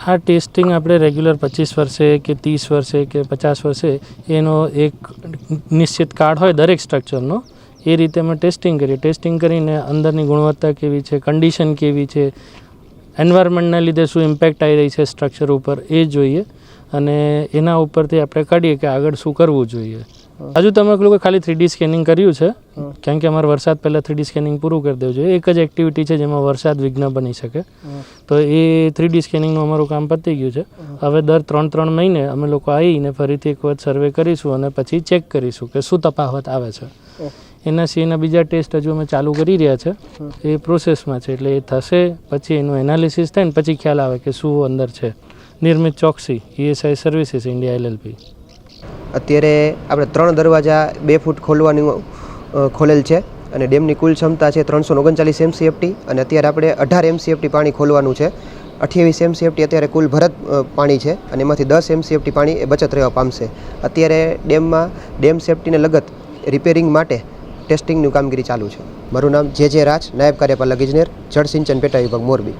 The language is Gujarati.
આ ટેસ્ટિંગ આપણે રેગ્યુલર પચીસ વર્ષે કે ત્રીસ વર્ષે કે પચાસ વર્ષે એનો એક નિશ્ચિત કાર્ડ હોય દરેક સ્ટ્રક્ચરનો એ રીતે અમે ટેસ્ટિંગ કરીએ. ટેસ્ટિંગ કરીને અંદરની ગુણવત્તા કેવી છે કન્ડિશન કેવી છે એન્વાયરમેન્ટના લીધે શું ઇમ્પેક્ટ આવી રહી છે સ્ટ્રક્ચર ઉપર એ જોઈએ અને એના ઉપરથી આપણે કાઢીએ કે આગળ શું કરવું જોઈએ. હજુ તમે લોકો ખાલી થ્રીડી સ્કેનિંગ કર્યું છે કારણ કે અમારે વરસાદ પહેલાં થ્રીડી સ્કેનિંગ પૂરું કરી દેવું જોઈએ. એક જ એક્ટિવિટી છે જેમાં વરસાદ વિઘ્ન બની શકે. તો એ થ્રીડી સ્કેનિંગનું અમારું કામ પતી ગયું છે. હવે દર ત્રણ ત્રણ મહિને અમે લોકો આવીને ફરીથી એક વખત સર્વે કરીશું અને પછી ચેક કરીશું કે શું તફાવત આવે છે. એના સિવાયના બીજા ટેસ્ટ હજુ અમે ચાલુ કરી રહ્યા છે. એ પ્રોસેસમાં છે એટલે એ થશે પછી એનું એનાલિસિસ થાય ને પછી ખ્યાલ આવે કે શું અંદર છે. નિર્મિત Choksi ESI services India LLP અત્યારે આપણે ત્રણ દરવાજા બે ફૂટ ખોલવાનું ખોલેલ છે અને ડેમની કુલ ક્ષમતા છે ત્રણસો ઓગણચાલીસ એમસીએફટી અને અત્યારે આપણે અઢાર એમસીએફટી પાણી ખોલવાનું છે. અઠ્યાવીસ એમસીએફટી અત્યારે કુલ ભરત પાણી છે અને એમાંથી દસ એમસીએફટી પાણી એ બચત રહેવા પામશે. અત્યારે ડેમમાં, ડેમ સેફટીને લગત રિપેરિંગ માટે ટેસ્ટિંગનું કામગીરી ચાલુ છે. મારું નામ જે જે રાજ, નાયબ કાર્યપાલક ઇજનેર જળસિંચન પેટા વિભાગ મોરબી.